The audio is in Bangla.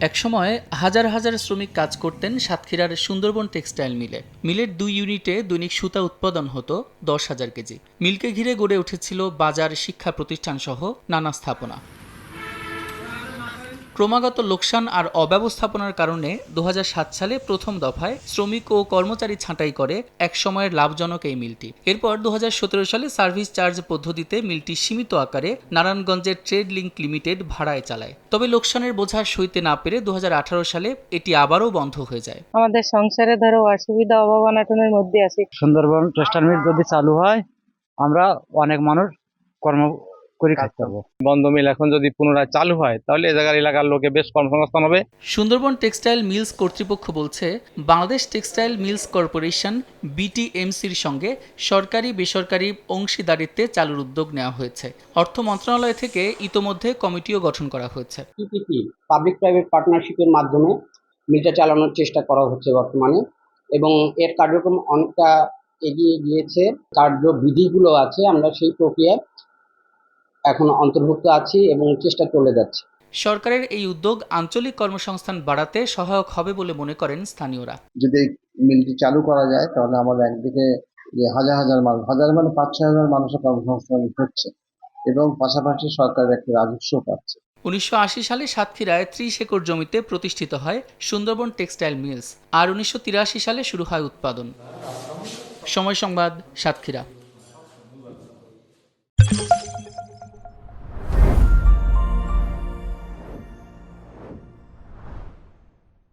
একসময় হাজার হাজার শ্রমিক কাজ করতেন সাতক্ষীরার সুন্দরবন টেক্সটাইল মিলে। মিলের দুই ইউনিটে দৈনিক সুতা উৎপাদন হতো দশ হাজার কেজি। মিলকে ঘিরে গড়ে উঠেছিল বাজার, শিক্ষা প্রতিষ্ঠান সহ নানা স্থাপনা। ক্রমাগত লোকসান আর অব্যবস্থাপনার কারণে দু হাজার সাত সালে প্রথম দফায় শ্রমিক ও কর্মচারী ছাঁটাই করে এক সময়ের লাভজনক এই মিলটি। এরপর দু হাজার সতেরো সালে সার্ভিস চার্জ পদ্ধতিতে মিলটি সীমিত আকারে নারায়ণগঞ্জের ট্রেড লিঙ্ক লিমিটেড ভাড়ায় চালায়। তবে লোকসানের বোঝা সইতে না পেরে দু হাজার আঠারো সালে এটি আবারও বন্ধ হয়ে যায়। আমাদের সংসারে ধরো অসুবিধা অভাব অনাটনের মধ্যে আছি। সুন্দরবন মিল যদি চালু হয় আমরা অনেক মানুষ কর্ম করে বন্ধ মিল এখন যদি পুনরায় চালু হয় তাহলে এ জায়গার এলাকার লোকে বেশ কর্মসংস্থান হবে। সুন্দরবন টেক্সটাইল মিলস কর্তৃপক্ষ বলছে বাংলাদেশ টেক্সটাইল মিলস কর্পোরেশন বিটিএমসির সঙ্গে সরকারি বেসরকারি অংশীদারিত্বে চালুর উদ্যোগ নেওয়া হয়েছে। অর্থ মন্ত্রণালয় থেকে ইতোমধ্যে কমিটিও গঠন করা হয়েছে। পিপিপি পাবলিক প্রাইভেট পার্টনারশিপের মাধ্যমে মিলটা চালানোর চেষ্টা করা হচ্ছে বর্তমানে এবং এর কার্যক্রম অনেকটা এগিয়ে গিয়েছে। কার্যবিধিগুলো আছে আমরা সেই প্রক্রিয়ায় এখন অন্তর্ভুক্ত আছি এবং চেষ্টা চলে যাচ্ছে। সরকারের এই উদ্যোগ আঞ্চলিক কর্মসংস্থান বাড়াতে সহায়ক হবে বলে মনে করেন স্থানীয়রা। যদি মিলটি চালু করা যায় তাহলে আমাদের একদিকে যে হাজার হাজার মানুষ হাজার মানে পাঁচ ছয় হাজার মানুষের কর্মসংস্থান হচ্ছে এবং পাশাপাশি সরকারের একটা রাজস্ব পাচ্ছে। উনিশশো আশি সালে সাতক্ষীরায় ত্রিশ একর জমিতে প্রতিষ্ঠিত হয় সুন্দরবন টেক্সটাইল মিলস আর উনিশশো তিরাশি সালে শুরু হয় উৎপাদন। সময় সংবাদ সাতক্ষীরা।